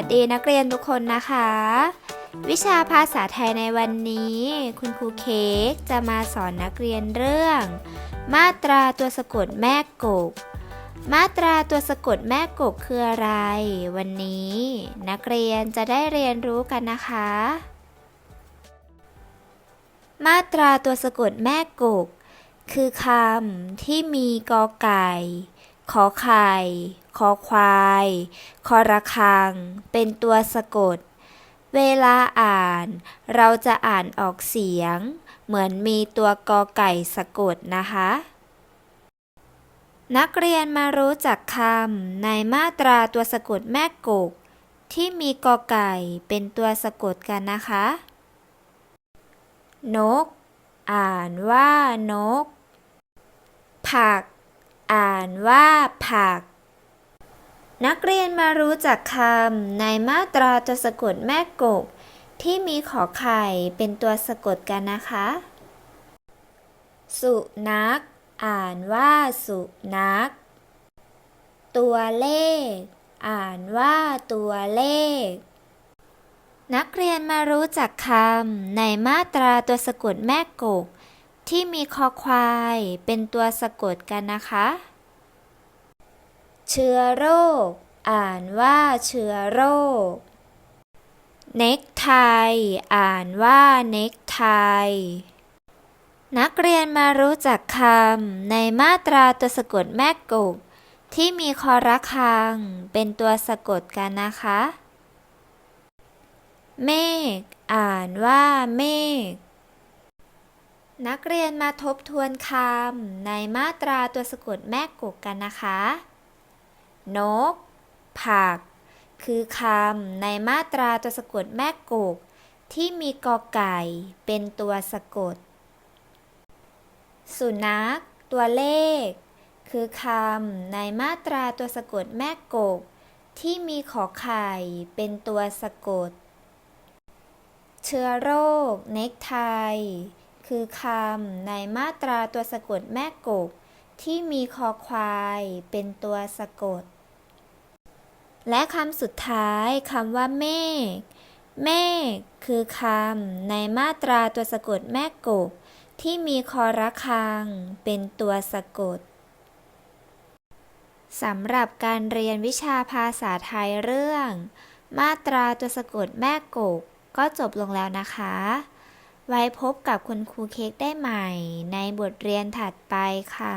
วัสดีนักเรียนทุกคนนะคะ วิชาภาษาไทยในวันนี้ คุณครูเค้กจะมาสอนนักเรียนเรื่อง มาตราตัวสะกดแม่กก มาตราตัวสะกดแม่กกคืออะไร วันนี้ นักเรียนจะได้เรียนรู้กันนะคะ มาตราตัวสะกดแม่กก คือคำที่มีกอไก่ ขอไข่ คอควาย คอระคัง เป็นตัวสะกด เวลาอ่าน เราจะอ่านออกเสียง เหมือนมีตัวกอไก่สะกดนะคะ นักเรียนมารู้จักคำในมาตราตัวสะกดแม่กก ที่มีกอไก่เป็นตัวสะกดกันนะคะ นก อ่านว่านก ผัก อ่านว่า ผัก นักเรียนมารู้จักคำในมาตราตัวสะกดแม่กบ ที่มีขอไข่เป็นตัวสะกดกันนะคะ สุนัขอ่านว่าสุนัขตัวเลข อ่านว่าตัวเลข นักเรียนมารู้จักคำในมาตราตัวสะกดแม่กก ที่มีคอควายเป็นตัวสะกดกันนะคะ เชื้อโรค อ่านว่าเชื้อโรค เน็กไทอ่านว่าเน็กไทนักเรียนมารู้จักคำในมาตราตัวสะกดแม่กบที่มีคอระคัง เป็นตัวสะกดกันนะคะ เมฆอ่านว่าเมฆ นักเรียนมาทบทวนคำในมาตราตัวสะกดแม่กกกันนะคะ นก ผัก คือคำในมาตราตัวสะกดแม่กก ที่มีกอไก่เป็นตัวสะกด สุนัข ตัวเลข คือคำในมาตราตัวสะกดแม่กก ที่มีขอไข่เป็นตัวสะกด เชื้อโรค เน็กไท คือคำในมาตราตัวสะกดแม่กบที่มีคอควายเป็นตัวสะกด และคำสุดท้ายคำว่าเมฆเมฆคือคำในมาตราตัวสะกดแม่กบที่มีคอระคัง เป็นตัวสะกดสำหรับการเรียนวิชาภาษาไทยเรื่อง มาตราตัวสะกดแม่กบก็จบลงแล้วนะคะ ไว้พบกับคุณครูเค้กได้ใหม่ในบทเรียนถัดไปค่ะ